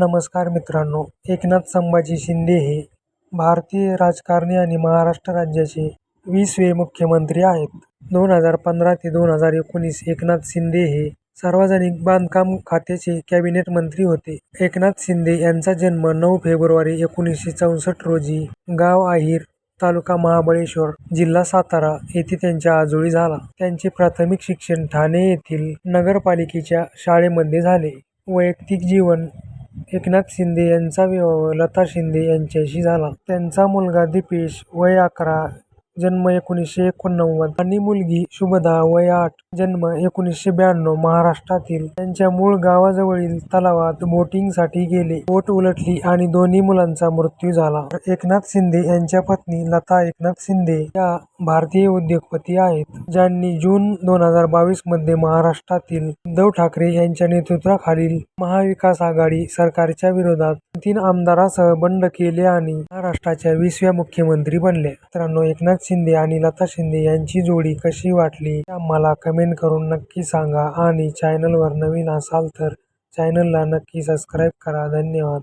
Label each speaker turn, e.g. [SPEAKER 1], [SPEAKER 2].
[SPEAKER 1] नमस्कार मित्रांनो एकनाथ संभाजी शिंदे हे भारतीय राजकारणी आणि महाराष्ट्र राज्याचे वीसवे मुख्यमंत्री आहेत. दोन हजार पंधरा ते दोन हजार एकोणीस एकनाथ शिंदे हे सार्वजनिक बांधकाम खात्याचे कॅबिनेट मंत्री होते. एकनाथ शिंदे यांचा जन्म नऊ फेब्रुवारी एकोणीसशे चौसष्ट रोजी गाव आहिर तालुका महाबळेश्वर जिल्हा सातारा येथे त्यांच्या आजोळी झाला. त्यांचे प्राथमिक शिक्षण ठाणे येथील नगरपालिकेच्या शाळेमध्ये झाले. वैयक्तिक जीवन एकनाथ शिंदे यांचा विवाह लता शिंदे यांच्याशी झाला. त्यांचा मुलगा दीपेश वय अकरा जन्म एकोणीसशे एकोणनव्वद आणि मुलगी शुभदा वय आठ जन्म एकोणीसशे ब्याण्णव महाराष्ट्रातील. त्यांच्या मूळ गावाजवळील तलावात बोटिंगसाठी गेले. बोट उलटली आणि दोन्ही मुलांचा मृत्यू झाला. एकनाथ शिंदे यांच्या पत्नी लता एकनाथ शिंदे या भारतीय उद्योगपती आहेत ज्यांनी जून दोन हजार बावीसमध्ये महाराष्ट्रातील उद्धव ठाकरे यांच्या नेतृत्वाखालील महाविकास आघाडी सरकारच्या विरोधात तीन आमदारासह बंड केले आणि महाराष्ट्राच्या वीसव्या मुख्यमंत्री बनले. मित्रांनो एकनाथ शिंदे आणि लता शिंदे यांची जोडी कशी वाटली आम्हाला कमेंट करून नक्की सांगा आणि चॅनलवर नवीन असाल तर चॅनलला नक्की सबस्क्राईब करा. धन्यवाद.